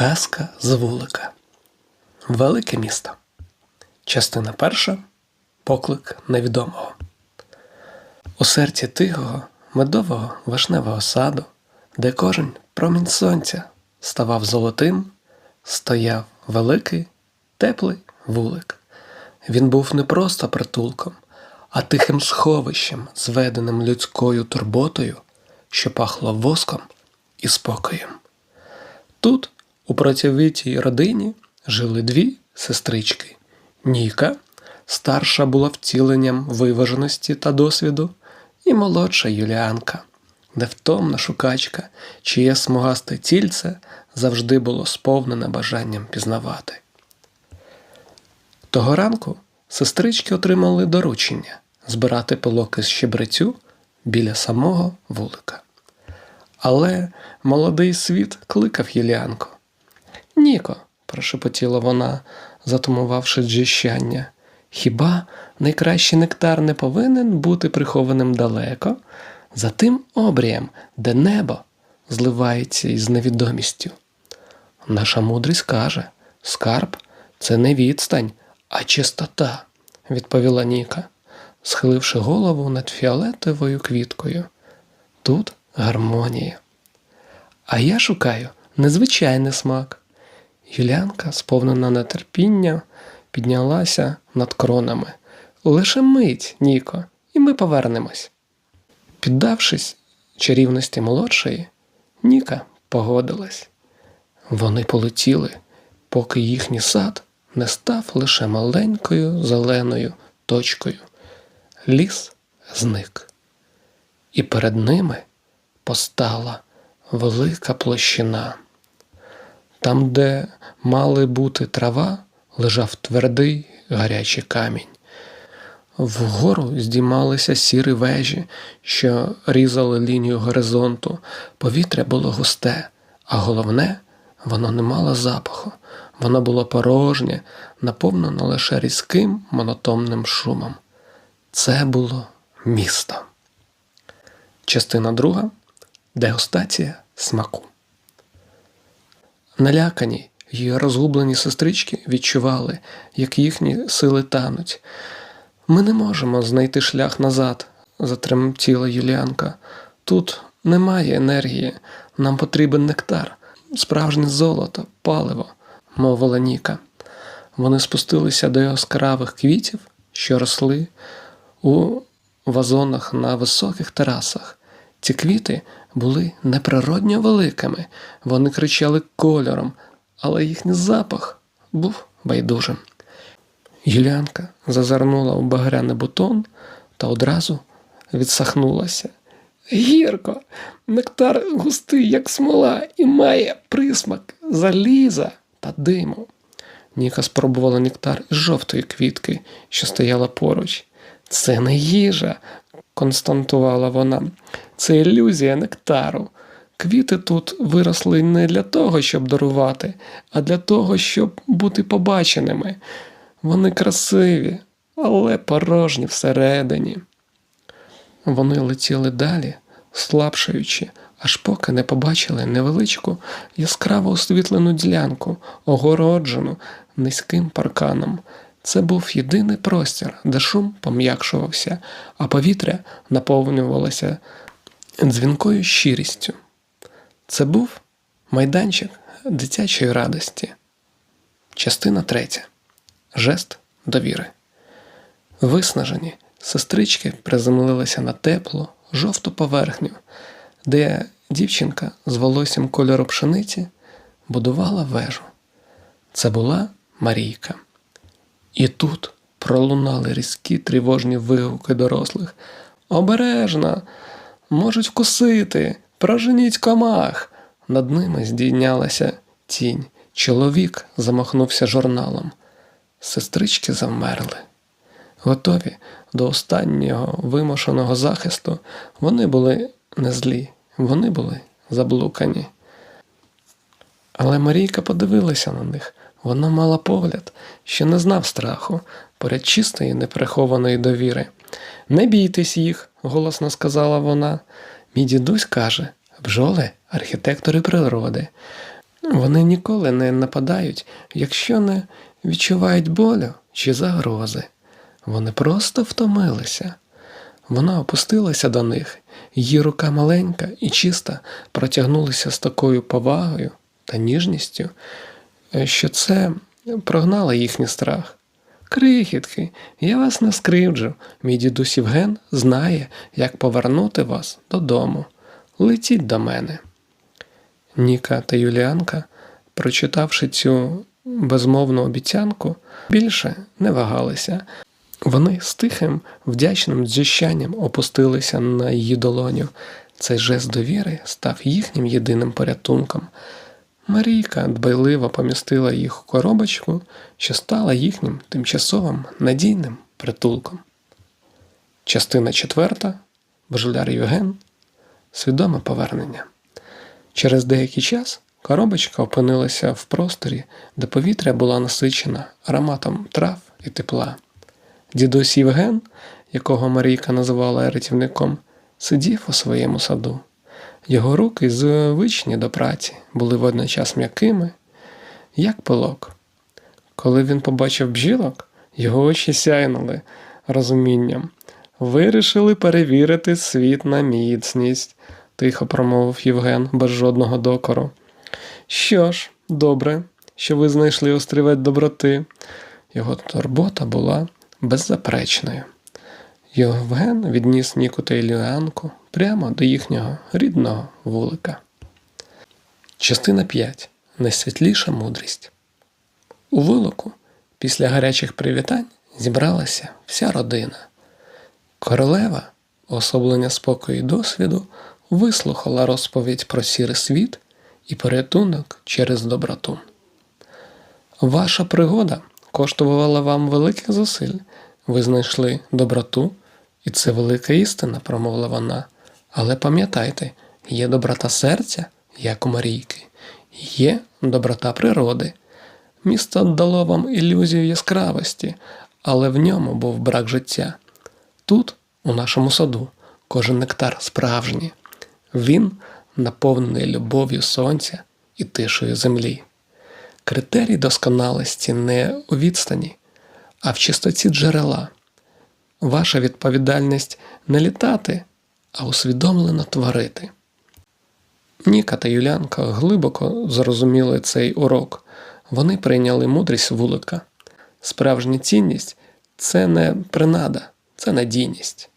Казка з вулика. Велике місто. Частина перша. Поклик невідомого. У серці тихого, медового вишневого саду, де кожен промінь сонця ставав золотим, стояв великий, теплий вулик. Він був не просто притулком, а тихим сховищем, зведеним людською турботою, що пахло воском і спокоєм. Тут, у працьовитій родині, жили дві сестрички. Ніка, старша була втіленням виваженості та досвіду, і молодша Юліанка, невтомна шукачка, чиє смугасте тільце завжди було сповнене бажанням пізнавати. Того ранку сестрички отримали доручення збирати пилок із щебрецю біля самого вулика. Але молодий світ кликав Єліанку. Ніко, прошепотіла вона, затумувавши джищання, хіба найкращий нектар не повинен бути прихованим далеко, за тим обрієм, де небо зливається із невідомістю? Наша мудрість каже, скарб це не відстань, а чистота, відповіла Ніка, схиливши голову над фіолетовою квіткою. Тут гармонія. А я шукаю незвичайний смак. Юлянка, сповнена нетерпіння, піднялася над кронами. Лише мить, Ніко, і ми повернемось. Піддавшись чарівності молодшої, Ніка погодилась. Вони полетіли, поки їхній сад не став лише маленькою зеленою точкою. Ліс зник. І перед ними постала велика площина. Там, де мали бути трава, лежав твердий гарячий камінь. Вгору здіймалися сірі вежі, що різали лінію горизонту. Повітря було густе, а головне, воно не мало запаху. Воно було порожнє, наповнено лише різким монотонним шумом. Це було місто. Частина друга дегустація смаку. Налякані й розгублені сестрички відчували, як їхні сили тануть. Ми не можемо знайти шлях назад, затремтіла Юліанка. Тут немає енергії, нам потрібен нектар, справжнє золото, паливо, мовила Ніка. Вони спустилися до яскравих квітів, що росли у вазонах на високих терасах. Ці квіти були неприродньо великими, вони кричали кольором, але їхній запах був байдужим. Юліанка зазирнула у багряний бутон та одразу відсахнулася. Гірко, нектар густий, як смола, і має присмак заліза та диму. Ніка спробувала нектар із жовтої квітки, що стояла поруч. Це не їжа, константувала вона. Це ілюзія нектару. Квіти тут виросли не для того, щоб дарувати, а для того, щоб бути побаченими. Вони красиві, але порожні всередині. Вони летіли далі, слабшаючи, аж поки не побачили невеличку яскраво освітлену ділянку, огороджену низьким парканом. Це був єдиний простір, де шум пом'якшувався, а повітря наповнювалося дзвінкою щирістю. Це був майданчик дитячої радості. Частина третя. Жест довіри. Виснажені сестрички приземлилися на теплу, жовту поверхню, де дівчинка з волоссям кольору пшениці будувала вежу. Це була Марійка. І тут пролунали різкі тривожні вигуки дорослих. Обережно, можуть вкусити, проженіть комах. Над ними здійнялася тінь. Чоловік замахнувся журналом. Сестрички завмерли. Готові до останнього вимушеного захисту, вони були не злі, вони були заблукані. Але Марійка подивилася на них. Вона мала погляд, що не знав страху, поряд чистої неприхованої довіри. Не бійтесь їх, голосно сказала вона. Мій дідусь каже бджоли архітектори природи. Вони ніколи не нападають, якщо не відчувають болю чи загрози. Вони просто втомилися. Вона опустилася до них, її рука маленька і чиста протягнулася з такою повагою та ніжністю, що це прогнало їхній страх. Крихітки, я вас не скривджу. Мій дідусь Євген знає, як повернути вас додому. Летіть до мене. Ніка та Юліанка, прочитавши цю безмовну обіцянку, більше не вагалися. Вони з тихим, вдячним дзищанням опустилися на її долоню. Цей жест довіри став їхнім єдиним порятунком. Марійка дбайливо помістила їх у коробочку, що стала їхнім тимчасовим надійним притулком. Частина четверта. Божуляр Євген. Свідоме повернення. Через деякий час коробочка опинилася в просторі, де повітря було насичено ароматом трав і тепла. Дідусь Євген, якого Марійка називала рятівником, сидів у своєму саду. Його руки, звичні до праці, були водночас м'якими, як пилок. Коли він побачив бджілок, його очі сяйнули розумінням. Вирішили перевірити світ на міцність, тихо промовив Євген без жодного докору. Що ж, добре, що ви знайшли острівець доброти. Його турбота була беззаперечною. Євген відніс Ніку та Іліанку прямо до їхнього рідного вулика. Частина 5. Найсвітліша мудрість. У вулику після гарячих привітань зібралася вся родина. Королева, особлення спокою і досвіду, вислухала розповідь про сірий світ і порятунок через доброту. Ваша пригода коштувала вам великих зусиль. Ви знайшли доброту, і це велика істина, промовила вона. Але пам'ятайте, є доброта серця, як у Марійки, є доброта природи. Місто дало вам ілюзію яскравості, але в ньому був брак життя. Тут, у нашому саду, кожен нектар справжній. Він наповнений любов'ю сонця і тишою землі. Критерій досконалості не у відстані, а в чистоті джерела. Ваша відповідальність не літати, а усвідомлено творити. Ніка та Юлянка глибоко зрозуміли цей урок. Вони прийняли мудрість вулика. Справжня цінність це не принада, це надійність.